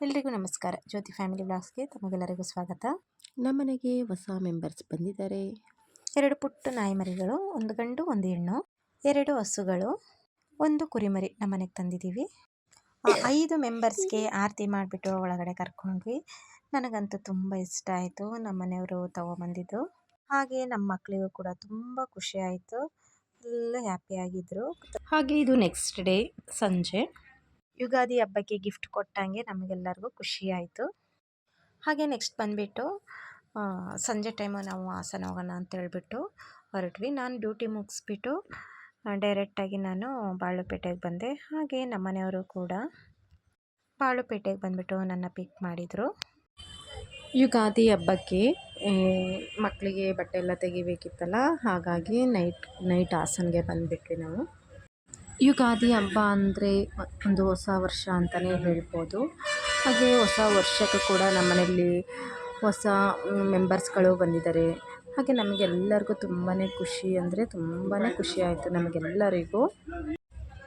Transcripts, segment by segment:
ಎಲ್ರಿಗೂ ನಮಸ್ಕಾರ. ಜ್ಯೋತಿ ಫ್ಯಾಮಿಲಿ ಬ್ಲಾಗ್ಸ್ಗೆ ತಮಗೆಲ್ಲರಿಗೂ ಸ್ವಾಗತ. ನಮ್ಮನೆಗೆ ಹೊಸ ಮೆಂಬರ್ಸ್ ಬಂದಿದ್ದಾರೆ. ಎರಡು ಪುಟ್ಟ ನಾಯಿಮರಿಗಳು ಒಂದು ಗಂಡು ಒಂದು ಹೆಣ್ಣು ಎರಡು ಹಸುಗಳು ಒಂದು ಕುರಿಮರಿ ನಮ್ಮನೆಗೆ ತಂದಿದ್ದೀವಿ. ಆ ಐದು ಮೆಂಬರ್ಸ್ಗೆ ಆರತಿ ಮಾಡಿಬಿಟ್ಟು ಒಳಗಡೆ ಕರ್ಕೊಂಡ್ವಿ. ನನಗಂತೂ ತುಂಬ ಇಷ್ಟ ಆಯಿತು. ನಮ್ಮನೆಯವರು ತಗೊಬಂದಿದ್ದು. ಹಾಗೆ ನಮ್ಮ ಮಕ್ಕಳಿಗೂ ಕೂಡ ತುಂಬ ಖುಷಿ ಆಯಿತು. ಎಲ್ಲ ಹ್ಯಾಪಿಯಾಗಿದ್ದರು ಹಾಗೆ ಇದು ನೆಕ್ಸ್ಟ್ ಡೇ ಸಂಜೆ. ಯುಗಾದಿ ಹಬ್ಬಕ್ಕೆ ಗಿಫ್ಟ್ ಕೊಟ್ಟಂಗೆ ನಮಗೆಲ್ಲರಿಗೂ ಖುಷಿ ಆಯಿತು ಹಾಗೆ ನೆಕ್ಸ್ಟ್ ಬಂದುಬಿಟ್ಟು ಸಂಜೆ ಟೈಮು ನಾವು ಹಾಸನ ಹೋಗೋಣ ಅಂತ ಹೇಳ್ಬಿಟ್ಟು ಹೊರಟ್ವಿ. ನಾನು ಡ್ಯೂಟಿ ಮುಗಿಸ್ಬಿಟ್ಟು ಡೈರೆಕ್ಟಾಗಿ ನಾನು ಬಾಳುಪೇಟೆಗೆ ಬಂದೆ. ಹಾಗೆ ನಮ್ಮನೆಯವರು ಕೂಡ ಬಾಳುಪೇಟೆಗೆ ಬಂದುಬಿಟ್ಟು ನನ್ನ ಪಿಕ್ ಮಾಡಿದರು. ಯುಗಾದಿ ಹಬ್ಬಕ್ಕೆ ಮಕ್ಕಳಿಗೆ ಬಟ್ಟೆ ಎಲ್ಲ ತೆಗಿಬೇಕಿತ್ತಲ್ಲ, ಹಾಗಾಗಿ ನೈಟ್ ನೈಟ್ ಹಾಸನ್ಗೆ ಬಂದುಬಿಟ್ವಿ ನಾವು. ಯುಗಾದಿ ಹಬ್ಬ ಅಂದರೆ ಒಂದು ಹೊಸ ವರ್ಷ ಅಂತಲೇ ಹೇಳ್ಬೋದು. ಹಾಗೆ ಹೊಸ ವರ್ಷಕ್ಕೂ ಕೂಡ ನಮ್ಮನೆಯಲ್ಲಿ ಹೊಸ ಮೆಂಬರ್ಸ್ಗಳು ಬಂದಿದ್ದಾರೆ. ಹಾಗೆ ನಮಗೆಲ್ಲರಿಗೂ ತುಂಬಾ ಖುಷಿ ಅಂದರೆ ತುಂಬಾ ಖುಷಿ ಆಯಿತು ನಮಗೆಲ್ಲರಿಗೂ.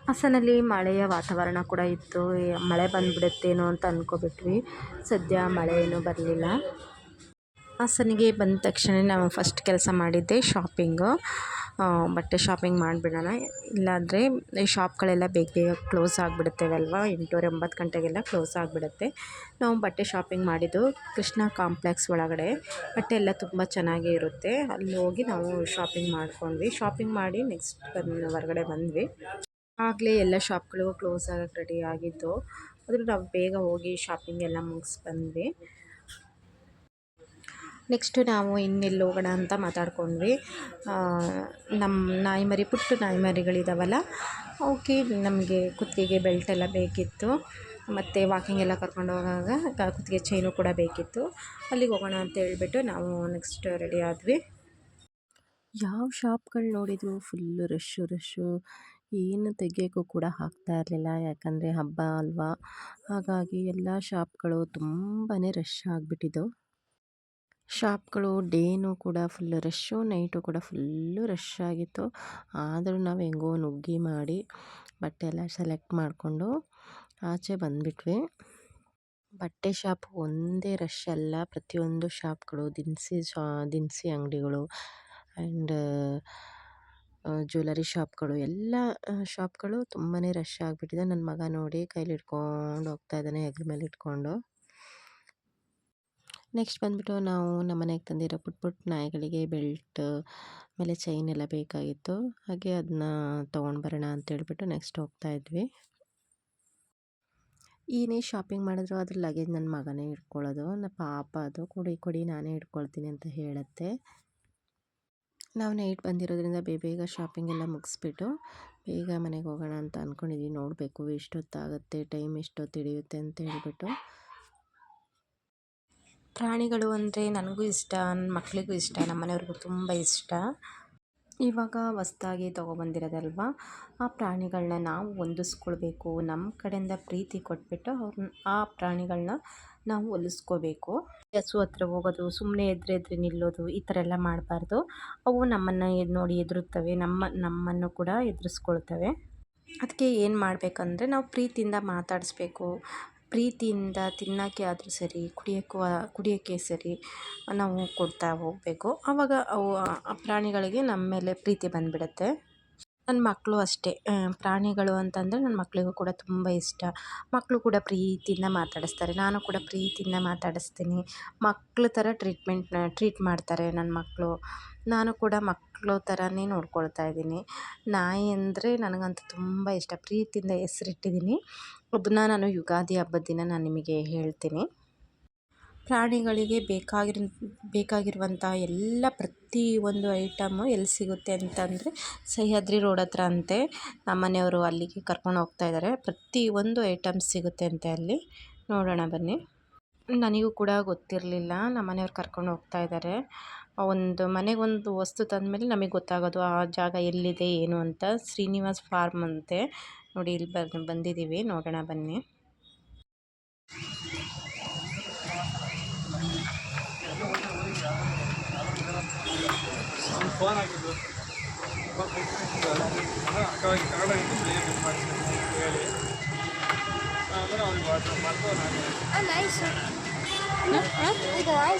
ಹಾಸನಲ್ಲಿ ಮಳೆಯ ವಾತಾವರಣ ಕೂಡ ಇತ್ತು. ಮಳೆ ಬಂದುಬಿಡುತ್ತೇನೋ ಅಂತ ಅಂದ್ಕೊಬಿಟ್ವಿ ಸದ್ಯ ಮಳೆ ಏನೂ ಬರಲಿಲ್ಲ. ಹಾಸನಿಗೆ ಬಂದ ತಕ್ಷಣ ನಾವು ಫಸ್ಟ್ ಕೆಲಸ ಮಾಡಿದ್ದೆ ಶಾಪಿಂಗು ಬಟ್ಟೆ ಶಾಪಿಂಗ್ ಮಾಡಿಬಿಡೋಣ. ಇಲ್ಲಾಂದರೆ ಈ ಶಾಪ್ಗಳೆಲ್ಲ ಬೇಗ ಬೇಗ ಕ್ಲೋಸ್ ಆಗಿಬಿಡುತ್ತೇವಲ್ವ? ಎಂಟೂವರೆ ಒಂಬತ್ತು ಗಂಟೆಗೆಲ್ಲ ಕ್ಲೋಸ್ ಆಗಿಬಿಡುತ್ತೆ. ನಾವು ಬಟ್ಟೆ ಶಾಪಿಂಗ್ ಮಾಡಿದ್ದು ಕೃಷ್ಣ ಕಾಂಪ್ಲೆಕ್ಸ್ ಒಳಗಡೆ. ಬಟ್ಟೆ ಎಲ್ಲ ತುಂಬ ಚೆನ್ನಾಗೇ ಇರುತ್ತೆ. ಅಲ್ಲಿ ಹೋಗಿ ನಾವು ಶಾಪಿಂಗ್ ಮಾಡ್ಕೊಂಡ್ವಿ. ಶಾಪಿಂಗ್ ಮಾಡಿ ನೆಕ್ಸ್ಟ್ ಬಂದು, ಹೊರಗಡೆ ಬಂದ್ವಿ. ಆಗಲೇ ಎಲ್ಲ ಶಾಪ್ಗಳಿಗೂ ಕ್ಲೋಸ್ ಆಗಕ್ಕೆ ರೆಡಿ ಆಗಿದ್ದು. ಆದರೂ ನಾವು ಬೇಗ ಹೋಗಿ ಶಾಪಿಂಗ್ ಎಲ್ಲ ಮುಗಿಸ್ ಬಂದ್ವಿ. ನೆಕ್ಸ್ಟು ನಾವು ಇನ್ನೆಲ್ಲಿ ಹೋಗೋಣ ಅಂತ ಮಾತಾಡ್ಕೊಂಡ್ವಿ. ನಮ್ಮ ನಾಯಿ ಮರಿ ಪುಟ್ಟ ನಾಯಿ ಮರಿಗಳಿದ್ದಾವಲ್ಲ ಅವಕ್ಕೆ ನಮಗೆ ಕುತ್ತಿಗೆ ಬೆಲ್ಟ್ ಎಲ್ಲ ಬೇಕಿತ್ತು. ಮತ್ತು ವಾಕಿಂಗ್ ಎಲ್ಲ ಕರ್ಕೊಂಡು ಹೋಗಾಗ ಕುತ್ತಿಗೆ ಚೈನು ಕೂಡ ಬೇಕಿತ್ತು. ಅಲ್ಲಿಗೆ ಹೋಗೋಣ ಅಂತ ಹೇಳ್ಬಿಟ್ಟು ನಾವು ನೆಕ್ಸ್ಟ್ ರೆಡಿ ಆದ್ವಿ. ಯಾವ ಶಾಪ್ಗಳು ನೋಡಿದ್ರು? ಫುಲ್ಲು ರಶ್ಶು ರಶ್ಶು ಏನು ತೆಗಿಯೋಕ್ಕೂ ಕೂಡ ಹಾಕ್ತಾ ಇರಲಿಲ್ಲ. ಯಾಕಂದರೆ ಹಬ್ಬ ಅಲ್ವಾ? ಹಾಗಾಗಿ ಎಲ್ಲ ಶಾಪ್ಗಳು ತುಂಬಾ ರಶ್ ಆಗಿಬಿಟ್ಟಿದ್ದು. ಶಾಪ್ಗಳು, ಡೇನೂ ಕೂಡ ಫುಲ್ ರಶ್ಶು, ನೈಟು ಕೂಡ ಫುಲ್ಲು ರಶ್ ಆಗಿತ್ತು. ಆದರೂ ನಾವು ಹೆಂಗೋ ನುಗ್ಗಿ ಮಾಡಿ ಬಟ್ಟೆ ಎಲ್ಲ ಸೆಲೆಕ್ಟ್ ಮಾಡಿಕೊಂಡು ಆಚೆ ಬಂದುಬಿಟ್ವಿ. ಬಟ್ಟೆ ಶಾಪ್ ಒಂದೇ ರಶ್ ಅಲ್ಲ. ಪ್ರತಿಯೊಂದು ಶಾಪ್ಗಳು, ದಿನಸಿ ಶಾ, ದಿನಸಿ ಅಂಗಡಿಗಳು ಆ್ಯಂಡ್ ಜ್ಯುವೆಲರಿ ಶಾಪ್ಗಳು, ಎಲ್ಲ ಶಾಪ್ಗಳು ತುಂಬಾ ರಶ್ ಆಗಿಬಿಟ್ಟಿದೆ. ನನ್ನ ಮಗ ನೋಡಿ ಕೈಲಿ ಹಿಡ್ಕೊಂಡು ಹೋಗ್ತಾ ಇದ್ದಾನೆ, ಹೆಗಲ ಮೇಲೆ ಇಟ್ಕೊಂಡು ನೆಕ್ಸ್ಟ್ ಬಂದುಬಿಟ್ಟು ನಾವು ನಮ್ಮ ಮನೆಗೆ ತಂದಿರೋ ಪುಟ್ ಪುಟ್ ನಾಯಿಗಳಿಗೆ ಬೆಲ್ಟ್, ಆಮೇಲೆ ಚೈನ್ ಎಲ್ಲ ಬೇಕಾಗಿತ್ತು. ಹಾಗೆ ಅದನ್ನ ತೊಗೊಂಡು ಬರೋಣ ಅಂತೇಳ್ಬಿಟ್ಟು ನೆಕ್ಸ್ಟ್ ಹೋಗ್ತಾ ಇದ್ವಿ. ಏನೇ ಶಾಪಿಂಗ್ ಮಾಡಿದ್ರು ಅದ್ರ ಲಗೇಜ್ ನನ್ನ ಮಗನೇ ಇಟ್ಕೊಳ್ಳೋದು ನನ್ನ ಪಾಪ ಅದು. ಕೊಡಿ ಕೊಡಿ, ನಾನೇ ಇಟ್ಕೊಳ್ತೀನಿ ಅಂತ ಹೇಳುತ್ತೆ. ನಾವು ನೈಟ್ ಬಂದಿರೋದ್ರಿಂದ ಬೇಗ ಬೇಗ ಶಾಪಿಂಗ್ ಎಲ್ಲ ಮುಗಿಸ್ಬಿಟ್ಟು ಬೇಗ ಮನೆಗೆ ಹೋಗೋಣ ಅಂತ ಅಂದ್ಕೊಂಡಿದ್ವಿ ನೋಡಬೇಕು ಎಷ್ಟೊತ್ತಾಗುತ್ತೆ, ಟೈಮ್ ಎಷ್ಟೊತ್ತು ಹಿಡಿಯುತ್ತೆ ಅಂತ ಹೇಳ್ಬಿಟ್ಟು. ಪ್ರಾಣಿಗಳು ಅಂದರೆ ನನಗೂ ಇಷ್ಟ ನನ್ನ ಮಕ್ಕಳಿಗೂ ಇಷ್ಟ, ನಮ್ಮ ಮನೆಯವ್ರಿಗೂ ತುಂಬ ಇಷ್ಟ. ಇವಾಗ ಹೊಸ್ದಾಗಿ ತೊಗೊಬಂದಿರೋದಲ್ವ? ಆ ಪ್ರಾಣಿಗಳನ್ನ ನಾವು ಹೊಂದಿಸ್ಕೊಳ್ಬೇಕು ನಮ್ಮ ಕಡೆಯಿಂದ ಪ್ರೀತಿ ಕೊಟ್ಬಿಟ್ಟು ಅವ್ರನ್ನ ಆ ಪ್ರಾಣಿಗಳನ್ನ ನಾವು ಹೊಲಿಸ್ಕೋಬೇಕು. ಹಸು ಹತ್ರ ಹೋಗೋದು ಸುಮ್ಮನೆ ಎದ್ರೆ ಎದ್ರೆ ನಿಲ್ಲೋದು, ಈ ಥರ ಎಲ್ಲ ಮಾಡಬಾರ್ದು. ಅವು ನಮ್ಮನ್ನು ನೋಡಿ ಎದುರುತ್ತವೆ, ನಮ್ಮ, ನಮ್ಮನ್ನು ಕೂಡ ಎದುರಿಸ್ಕೊಳ್ತವೆ. ಅದಕ್ಕೆ ಏನು ಮಾಡಬೇಕಂದ್ರೆ ನಾವು ಪ್ರೀತಿಯಿಂದ ಮಾತಾಡಿಸ್ಬೇಕು. ಪ್ರೀತಿಯಿಂದ ತಿನ್ನೋಕ್ಕೆ ಆದರೂ ಸರಿ, ಕುಡಿಯೋಕ್ಕೂ ಕುಡಿಯೋಕ್ಕೆ ಸರಿ ನಾವು ಕೊಡ್ತಾ ಹೋಗಬೇಕು. ಆವಾಗ ಅವು, ಆ ಪ್ರಾಣಿಗಳಿಗೆ ನಮ್ಮ ಮೇಲೆ ಪ್ರೀತಿ ಬಂದುಬಿಡುತ್ತೆ. ನನ್ನ ಮಕ್ಕಳು ಅಷ್ಟೇ. ಪ್ರಾಣಿಗಳು ಅಂತಂದರೆ ನನ್ನ ಮಕ್ಕಳಿಗೂ ಕೂಡ ತುಂಬ ಇಷ್ಟ. ಮಕ್ಕಳು ಕೂಡ ಪ್ರೀತಿಯಿಂದ ಮಾತಾಡಿಸ್ತಾರೆ. ನಾನು ಕೂಡ ಪ್ರೀತಿಯಿಂದ ಮಾತಾಡಿಸ್ತೀನಿ. ಮಕ್ಳ ಥರ ಟ್ರೀಟ್ಮೆಂಟ್ನ ಟ್ರೀಟ್ ಮಾಡ್ತಾರೆ ನನ್ನ ಮಕ್ಕಳು ನಾನು ಕೂಡ ಮಕ್ಕಳು ಥರನೇ ನೋಡ್ಕೊಳ್ತಾ ಇದ್ದೀನಿ. ನಾಯಿ ಅಂದರೆ ನನಗಂತೂ ತುಂಬ ಇಷ್ಟ. ಪ್ರೀತಿಯಿಂದ ಹೆಸ್ರಿಟ್ಟಿದ್ದೀನಿ. ಅದನ್ನ ನಾನು ಯುಗಾದಿ ಹಬ್ಬದ ದಿನ ನಾನು ನಿಮಗೆ ಹೇಳ್ತೀನಿ. ಪ್ರಾಣಿಗಳಿಗೆ ಬೇಕಾಗಿರೋ, ಬೇಕಾಗಿರುವಂಥ ಎಲ್ಲ ಪ್ರತಿ ಒಂದು ಐಟಮು ಎಲ್ಲಿ ಸಿಗುತ್ತೆ ಅಂತಂದರೆ ಸಹ್ಯಾದ್ರಿ ರೋಡ್ ಹತ್ರ ಅಂತೆ. ನಮ್ಮ ಮನೆಯವರು ಅಲ್ಲಿಗೆ ಕರ್ಕೊಂಡು ಹೋಗ್ತಾ ಇದ್ದಾರೆ. ಪ್ರತಿ ಒಂದು ಐಟಮ್ ಸಿಗುತ್ತೆ ಅಂತೆ ಅಲ್ಲಿ. ನೋಡೋಣ ಬನ್ನಿ. ನನಗೂ ಕೂಡ ಗೊತ್ತಿರಲಿಲ್ಲ. ನಮ್ಮ ಮನೆಯವ್ರು ಕರ್ಕೊಂಡು ಹೋಗ್ತಾ ಇದ್ದಾರೆ. ಒಂದು ಮನೆಗೆ ಒಂದು ವಸ್ತು ತಂದಮೇಲೆ ನಮಗೆ ಗೊತ್ತಾಗೋದು, ಆ ಜಾಗ ಎಲ್ಲಿದೆ, ಏನು ಅಂತ. ಶ್ರೀನಿವಾಸ್ ಫಾರ್ಮ್ ಅಂತೆ. ನೋಡಿ, ಇಲ್ಲಿ ಬಂದು, ಬಂದಿದ್ದೀವಿ. ನೋಡೋಣ ಬನ್ನಿ.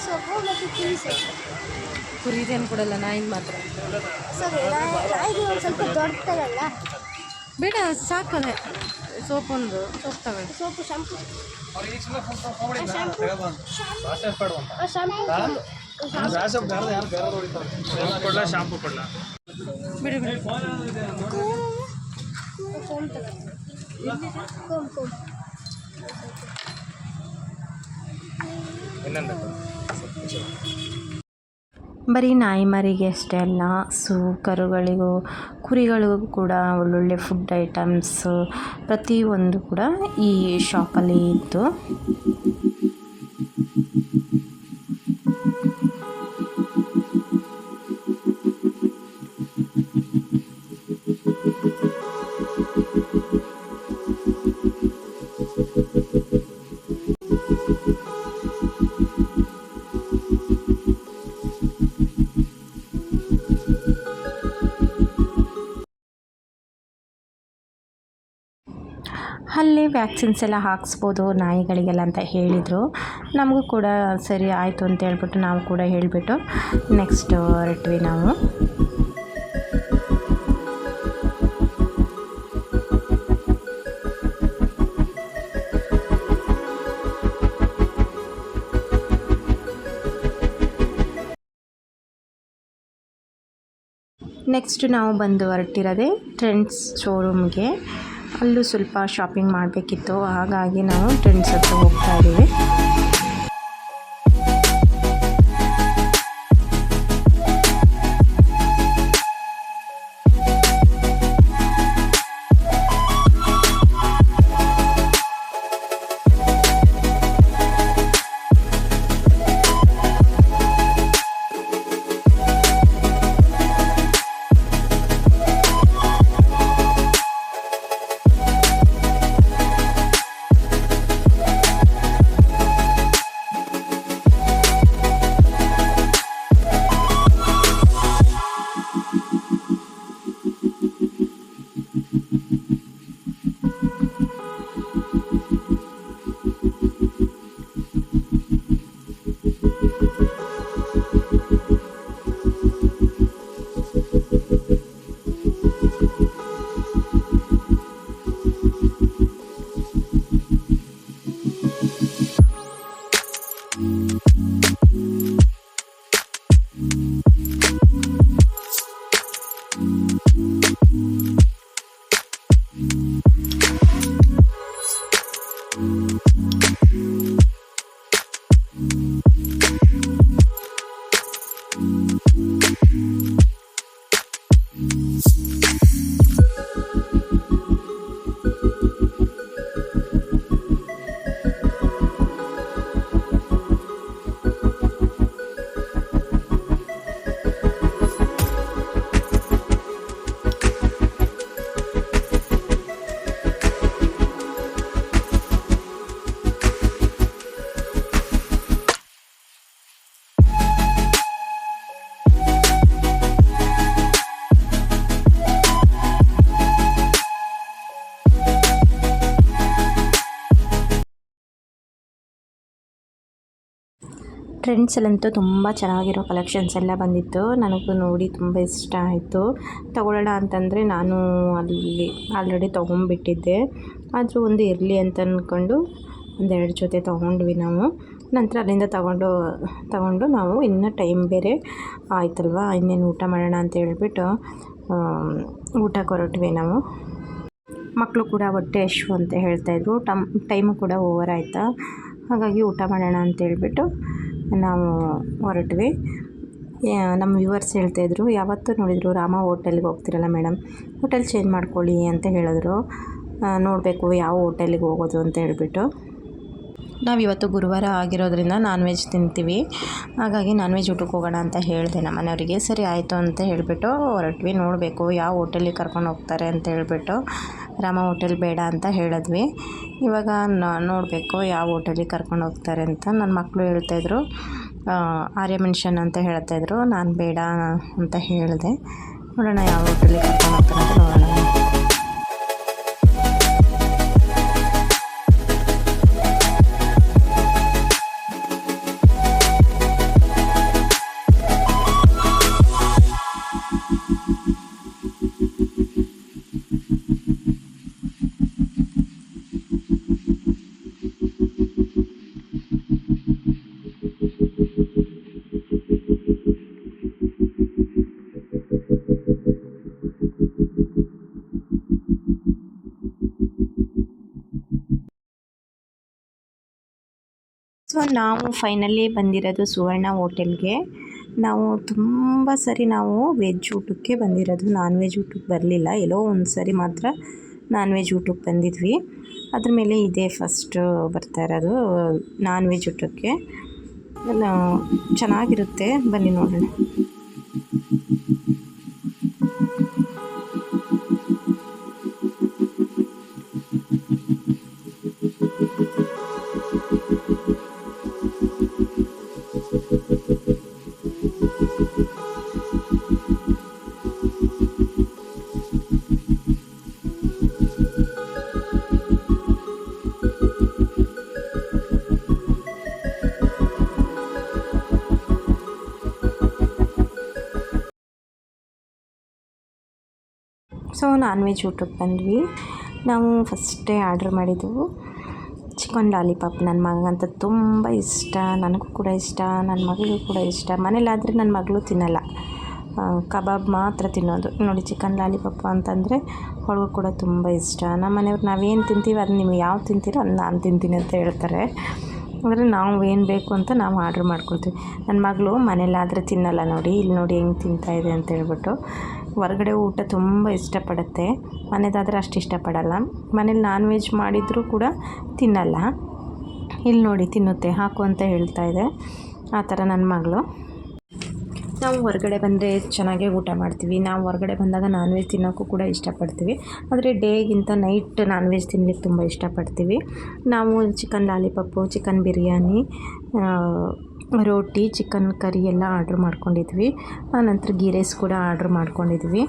ಸೊಪ್ಪು ಮತ್ತು ಕುರಿ ಸೊಪ್ಪು ಕುರಿದೇನು ಕೊಡಲ್ಲ ನಾಯಿಗೆ ಮಾತ್ರ ಸ್ವಲ್ಪ ದೊಡ್ಡದಲ್ಲ? ಬೇಡ ಸಾಕದೆ ಸೋಪೊಂದು ಸೋಪ್ ತಗೊಳ್ಳಿ ಸೋಪು ಶಾಂಪು ಶಾಂಪು ಬರೀ ನಾಯಿ ಮರಿಗೆ ಅಷ್ಟೇ ಅಲ್ಲ, ಸೊ, ಕರುಗಳಿಗೂ, ಕುರಿಗಳಿಗೂ ಕೂಡ ಒಳ್ಳೊಳ್ಳೆ ಫುಡ್ ಐಟಮ್ಸ್ ಪ್ರತಿಯೊಂದು ಕೂಡ ಈ ಶಾಪಲ್ಲಿ ಇತ್ತು ವ್ಯಾಕ್ಸಿನ್ಸ್ ಎಲ್ಲ ಹಾಕ್ಸ್ಬೋದು ನಾಯಿಗಳಿಗೆಲ್ಲ ಅಂತ ಹೇಳಿದರು. ನಮಗೂ ಕೂಡ ಸರಿ ಆಯಿತು ಅಂತ ಹೇಳ್ಬಿಟ್ಟು ನಾವು ಕೂಡ ಹೇಳಿಬಿಟ್ಟು ನೆಕ್ಸ್ಟ್ ಹೊರಟ್ವಿ ನಾವು. ನೆಕ್ಸ್ಟ್ ನಾವು ಬಂದು ಹೊರಟಿರೋದೆ ಟ್ರೆಂಡ್ಸ್ ಶೋರೂಮ್ಗೆ ಅಲ್ಲೂ ಸ್ವಲ್ಪ ಶಾಪಿಂಗ್ ಮಾಡಬೇಕಿತ್ತು. ಹಾಗಾಗಿ ನಾವು ಫ್ರೆಂಡ್ಸ್ ಹತ್ರ ಹೋಗ್ತಾ ಇದ್ದೀವಿ ಟ್ರೆಂಡ್ಸಲ್ಲಂತೂ ತುಂಬ ಚೆನ್ನಾಗಿರೋ ಕಲೆಕ್ಷನ್ಸ್ ಎಲ್ಲ ಬಂದಿತ್ತು. ನನಗೂ ನೋಡಿ ತುಂಬ ಇಷ್ಟ ಆಯಿತು. ತಗೊಳ್ಳೋಣ ಅಂತಂದರೆ ನಾನು ಅಲ್ಲಿ ಆಲ್ರೆಡಿ ತೊಗೊಂಡ್ಬಿಟ್ಟಿದ್ದೆ. ಆದರೂ ಒಂದು ಇರಲಿ ಅಂತ ಅಂದ್ಕೊಂಡು ಒಂದೆರಡು ಜೊತೆ ತೊಗೊಂಡ್ವಿ ನಾವು. ನಂತರ ಅಲ್ಲಿಂದ ತಗೊಂಡು ತಗೊಂಡು ನಾವು ಇನ್ನೂ ಟೈಮ್ ಬೇರೆ ಆಯ್ತಲ್ವಾ? ಇನ್ನೇನು ಊಟ ಮಾಡೋಣ ಅಂತ ಹೇಳ್ಬಿಟ್ಟು ಊಟಕ್ಕೆ ಹೊರಟ್ವಿ ನಾವು. ಮಕ್ಕಳು ಕೂಡ ಹೊಟ್ಟೆ ಎಷ್ಟು ಅಂತ ಹೇಳ್ತಾಯಿದ್ರು ಟಮ್, ಟೈಮು ಕೂಡ ಓವರ್ ಆಯಿತಾ? ಹಾಗಾಗಿ ಊಟ ಮಾಡೋಣ ಅಂತ ಹೇಳ್ಬಿಟ್ಟು ನಾವು ಹೊರಟ್ವಿ. ನಮ್ಮ ವ್ಯೂವರ್ಸ್ ಹೇಳ್ತಾಯಿದ್ರು ಯಾವತ್ತೂ ನೋಡಿದರು ರಾಮ ಹೋಟೆಲ್ಗೆ ಹೋಗ್ತಿರಲ್ಲ ಮೇಡಮ್ ಹೋಟೆಲ್ ಚೇಂಜ್ ಮಾಡ್ಕೊಳ್ಳಿ ಅಂತ ಹೇಳಿದ್ರು. ನೋಡಬೇಕು ಯಾವ ಹೋಟೆಲಿಗೆ ಹೋಗೋದು ಅಂತ ಹೇಳಿಬಿಟ್ಟು. ನಾವು ಇವತ್ತು ಗುರುವಾರ ಆಗಿರೋದ್ರಿಂದ ನಾನ್ ವೆಜ್ ತಿಂತೀವಿ. ಹಾಗಾಗಿ ನಾನ್ ವೆಜ್ ಊಟಕ್ಕೆ ಹೋಗೋಣ ಅಂತ ಹೇಳಿದೆ ನಮ್ಮ ಮನೆಯವರಿಗೆ. ಸರಿ, ಆಯಿತು ಅಂತ ಹೇಳಿಬಿಟ್ಟು ಹೊರಟ್ವಿ. ನೋಡಬೇಕು ಯಾವ ಹೋಟೆಲಿಗೆ ಕರ್ಕೊಂಡು ಹೋಗ್ತಾರೆ ಅಂತ ಹೇಳಿಬಿಟ್ಟು ರಾಮ ಹೋಟೆಲ್ ಬೇಡ ಅಂತ ಹೇಳಿದ್ವಿ. ಇವಾಗ ನೋಡಬೇಕು ಯಾವ ಹೋಟೆಲಿಗೆ ಕರ್ಕೊಂಡು ಹೋಗ್ತಾರೆ ಅಂತ. ನನ್ನ ಮಕ್ಕಳು ಹೇಳ್ತಾಯಿದ್ರು ಆರ್ಯ ಮೆನ್ಷನ್ ಅಂತ ಹೇಳ್ತಾಯಿದ್ರು ನಾನು ಬೇಡ ಅಂತ ಹೇಳಿದೆ. ನೋಡೋಣ ಯಾವ ಹೋಟೆಲಿಗೆ ಕರ್ಕೊಂಡು ಹೋಗ್ತಾರೆ ಅಂತ ನೋಡೋಣ. ಸೊ ನಾವು ಫೈನಲಿ ಬಂದಿರೋದು ಸುವರ್ಣ ಹೋಟೆಲ್ಗೆ. ನಾವು ತುಂಬ ಸರಿ ನಾವು ವೆಜ್ ಊಟಕ್ಕೆ ಬಂದಿರೋದು. ನಾನ್ ವೆಜ್ ಊಟಕ್ಕೆ ಬರಲಿಲ್ಲ. ಎಲ್ಲೋ ಒಂದು ಸರಿ ಮಾತ್ರ ನಾನ್ ವೆಜ್ ಊಟಕ್ಕೆ ಬಂದಿದ್ವಿ. ಅದ್ರ ಮೇಲೆ ಇದೇ ಫಸ್ಟು ಬರ್ತಾ ಇರೋದು ನಾನ್ ವೆಜ್ ಊಟಕ್ಕೆ ಚೆನ್ನಾಗಿರುತ್ತೆ. ಬನ್ನಿ ನೋಡೋಣ. ಸೊ ನಾನ್ ವೆಜ್ ಊಟಕ್ಕೆ ಬಂದ್ವಿ. ನಾವು ಫಸ್ಟೇ ಆರ್ಡ್ರ್ ಮಾಡಿದ್ದೆವು. ಚಿಕನ್ ಲಾಲಿಪಾಪ್ ನನ್ನ ಮಗಂತ ತುಂಬ ಇಷ್ಟ, ನನಗೂ ಕೂಡ ಇಷ್ಟ ನನ್ನ ಮಗಳಿಗೂ ಕೂಡ ಇಷ್ಟ. ಮನೇಲಾದರೆ ನನ್ನ ಮಗಳು ತಿನ್ನಲ್ಲ. ಕಬಾಬ್ ಮಾತ್ರ ತಿನ್ನೋದು. ನೋಡಿ ಚಿಕನ್ ಲಾಲಿಪಾಪ್ ಅಂತಂದರೆ ಅವಳಿಗೂ ಕೂಡ ತುಂಬ ಇಷ್ಟ. ನಮ್ಮ ಮನೆಯವ್ರು ನಾವೇನು ತಿಂತೀವಿ, ಅದು ನೀವು ಯಾವ್ದು ತಿಂತೀರೋ ಅದು ನಾನು ತಿಂತೀನಿ ಅಂತ ಹೇಳ್ತಾರೆ. ಅಂದರೆ ನಾವು ಏನು ಬೇಕು ಅಂತ ನಾವು ಆರ್ಡ್ರ್ ಮಾಡ್ಕೊಳ್ತೀವಿ. ನನ್ನ ಮಗಳು ಮನೇಲಾದರೆ ತಿನ್ನಲ್ಲ ನೋಡಿ, ಇಲ್ಲಿ ನೋಡಿ ಹೆಂಗೆ ತಿಂತಾಯಿದೆ ಅಂತ ಹೇಳ್ಬಿಟ್ಟು. ಹೊರಗಡೆ ಊಟ ತುಂಬ ಇಷ್ಟಪಡುತ್ತೆ. ಮನೆದಾದರೆ ಅಷ್ಟು ಇಷ್ಟಪಡಲ್ಲ. ಮನೇಲಿ ನಾನ್ ವೆಜ್ ಮಾಡಿದರೂ ಕೂಡ ತಿನ್ನಲ್ಲ. ಇಲ್ಲಿ ನೋಡಿ ತಿನ್ನುತ್ತೆ, ಹಾಕು ಅಂತ ಹೇಳ್ತಾ ಇದೆ. ಆ ಥರ ನನ್ನ ಮಗಳು. ನಾವು ಹೊರಗಡೆ ಬಂದರೆ ಚೆನ್ನಾಗೇ ಊಟ ಮಾಡ್ತೀವಿ. ನಾವು ಹೊರಗಡೆ ಬಂದಾಗ ನಾನ್ ವೆಜ್ ತಿನ್ನೋಕ್ಕೂ ಕೂಡ ಇಷ್ಟಪಡ್ತೀವಿ. ಆದರೆ ಡೇಗಿಂತ ನೈಟ್ ನಾನ್ ವೆಜ್ ತಿನ್ನಲಿಕ್ಕೆ ತುಂಬ ಇಷ್ಟಪಡ್ತೀವಿ. ನಾವು ಚಿಕನ್ ಲಾಲಿಪಪ್ಪು ಚಿಕನ್ ಬಿರಿಯಾನಿ ರೋಟಿ ಚಿಕನ್ ಕರಿ ಎಲ್ಲ ಆರ್ಡ್ರ್ ಮಾಡ್ಕೊಂಡಿದ್ವಿ. ಆನಂತರ ಗೀ ರೈಸ್ ಕೂಡ ಆರ್ಡ್ರ್ ಮಾಡ್ಕೊಂಡಿದ್ವಿ.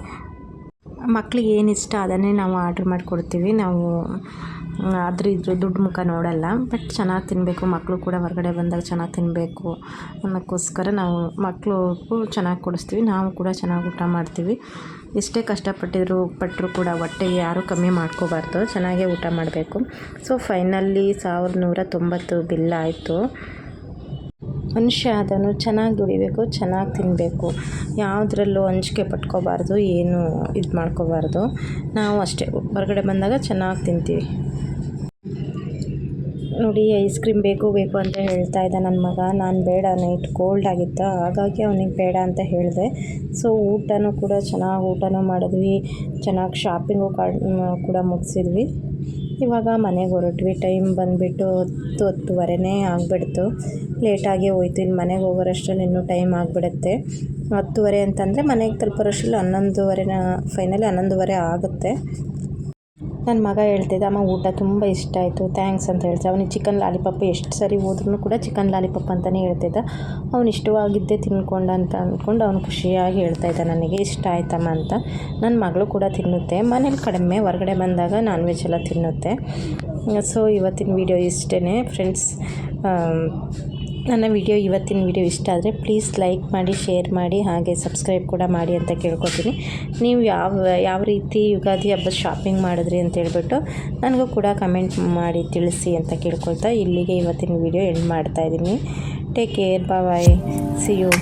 ಮಕ್ಳಿಗೆ ಏನು ಇಷ್ಟ ಅದನ್ನೇ ನಾವು ಆರ್ಡ್ರ್ ಮಾಡಿಕೊಡ್ತೀವಿ. ನಾವು ಅದ್ರ ಇದ್ರ ದುಡ್ಡು ಮುಖ ನೋಡಲ್ಲ. ಬಟ್ ಚೆನ್ನಾಗಿ ತಿನ್ನಬೇಕು ಮಕ್ಕಳು ಕೂಡ ಹೊರಗಡೆ ಬಂದಾಗ ಚೆನ್ನಾಗಿ ತಿನ್ನಬೇಕು ಅನ್ನೋಕ್ಕೋಸ್ಕರ ನಾವು ಮಕ್ಕಳು ಚೆನ್ನಾಗಿ ಕೊಡಿಸ್ತೀವಿ. ನಾವು ಕೂಡ ಚೆನ್ನಾಗಿ ಊಟ ಮಾಡ್ತೀವಿ. ಎಷ್ಟೇ ಕಷ್ಟಪಟ್ಟಿದ್ರು ಪಟ್ಟರು ಕೂಡ ಹೊಟ್ಟೆಗೆ ಯಾರೂ ಕಮ್ಮಿ ಮಾಡ್ಕೋಬಾರ್ದು. ಚೆನ್ನಾಗೇ ಊಟ ಮಾಡಬೇಕು. ಸೊ ಫೈನಲ್ಲಿ ಸಾವಿರದ ನೂರ ತೊಂಬತ್ತು ಬಿಲ್ ಆಯಿತು. ಮನುಷ್ಯ ಆದನು ಚೆನ್ನಾಗಿ ದುಡಿಬೇಕು, ಚೆನ್ನಾಗಿ ತಿನ್ನಬೇಕು ಯಾವುದ್ರಲ್ಲೂ ಅಂಜಿಕೆ ಪಟ್ಕೋಬಾರ್ದು, ಏನು ಇದು ಮಾಡ್ಕೋಬಾರ್ದು. ನಾವು ಅಷ್ಟೇ. ಹೊರಗಡೆ ಬಂದಾಗ ಚೆನ್ನಾಗಿ ತಿಂತೀವಿ. ನೋಡಿ, ಐಸ್ ಕ್ರೀಮ್ ಬೇಕು ಬೇಕು ಅಂತ ಹೇಳ್ತಾ ಇದ್ದ ನನ್ನ ಮಗ. ನಾನು ಬೇಡ, ನೈಟ್ ಕೋಲ್ಡ್ ಆಗಿತ್ತು. ಹಾಗಾಗಿ ಅವನಿಗೆ ಬೇಡ ಅಂತ ಹೇಳಿದೆ. ಸೊ, ಊಟನೂ ಕೂಡ ಚೆನ್ನಾಗಿ ಊಟನೂ ಮಾಡಿದ್ವಿ. ಚೆನ್ನಾಗಿ ಶಾಪಿಂಗು ಕೂಡ ಮುಗಿಸಿದ್ವಿ. ಇವಾಗ ಮನೆಗೆ ಹೊರಟ್ವಿ. ಟೈಮ್ ಬಂದುಬಿಟ್ಟು ಹತ್ತು ಹತ್ತುವರೆನೇ ಆಗಿಬಿಡ್ತು. ಲೇಟಾಗಿ ಹೋಯ್ತು. ಇಲ್ಲಿ ಮನೆಗೆ ಹೋಗೋರಷ್ಟರಲ್ಲಿ ಇನ್ನೂ ಟೈಮ್ ಆಗಿಬಿಡುತ್ತೆ. ಹತ್ತುವರೆ ಅಂತಂದರೆ ಮನೆಗೆ ತಲುಪೋರಷ್ಟರಲ್ಲಿ ಹನ್ನೊಂದುವರೆನ, ಫೈನಲಿ ಹನ್ನೊಂದುವರೆ ಆಗುತ್ತೆ. ನನ್ನ ಮಗ ಹೇಳ್ತಿದ್ದ, ಅಮ್ಮ, ಊಟ ತುಂಬ ಇಷ್ಟ ಆಯಿತು, ಥ್ಯಾಂಕ್ಸ್ ಅಂತ ಹೇಳ್ತೆ ಅವನಿಗೆ ಚಿಕನ್ ಲಾಲಿಪಾಪ್ ಎಷ್ಟು ಸರಿ ಹೋದ್ರೂ ಕೂಡ ಚಿಕನ್ ಲಾಲಿಪಾಪ್ ಅಂತಲೇ ಹೇಳ್ತಿದ್ದ. ಅವ್ನು ಇಷ್ಟವಾಗಿದ್ದೇ ತಿನ್ಕೊಂಡ ಅಂತ ಅಂದ್ಕೊಂಡು ಅವ್ನು ಖುಷಿಯಾಗಿ ಹೇಳ್ತಾ ಇದ್ದ. ನನಗೆ ಇಷ್ಟ ಆಯ್ತಮ್ಮ ಅಂತ. ನನ್ನ ಮಗಳು ಕೂಡ ತಿನ್ನುತ್ತೆ. ಮನೇಲಿ ಕಡಿಮೆ, ಹೊರಗಡೆ ಬಂದಾಗ ನಾನ್ ವೆಜ್ ಎಲ್ಲ ತಿನ್ನುತ್ತೆ. ಸೊ ಇವತ್ತಿನ ವಿಡಿಯೋ ಇಷ್ಟೇ ಫ್ರೆಂಡ್ಸ್ ನನ್ನ ವಿಡಿಯೋ ಇವತ್ತಿನ ವಿಡಿಯೋ ಇಷ್ಟ ಆದರೆ ಪ್ಲೀಸ್ ಲೈಕ್ ಮಾಡಿ ಶೇರ್ ಮಾಡಿ, ಹಾಗೆ ಸಬ್ಸ್ಕ್ರೈಬ್ ಕೂಡ ಮಾಡಿ ಅಂತ ಕೇಳ್ಕೊತೀನಿ. ನೀವು ಯಾವ ಯಾವ ರೀತಿ ಯುಗಾದಿ ಹಬ್ಬದ ಶಾಪಿಂಗ್ ಮಾಡಿದ್ರಿ ಅಂತ ಹೇಳ್ಬಿಟ್ಟು ನನಗೂ ಕೂಡ ಕಮೆಂಟ್ ಮಾಡಿ ತಿಳಿಸಿ ಅಂತ ಕೇಳ್ಕೊಳ್ತಾ ಇಲ್ಲಿಗೆ ಇವತ್ತಿನ ವಿಡಿಯೋ ಎಂಡ್ ಮಾಡ್ತಾ ಇದ್ದೀನಿ. Take care bye see you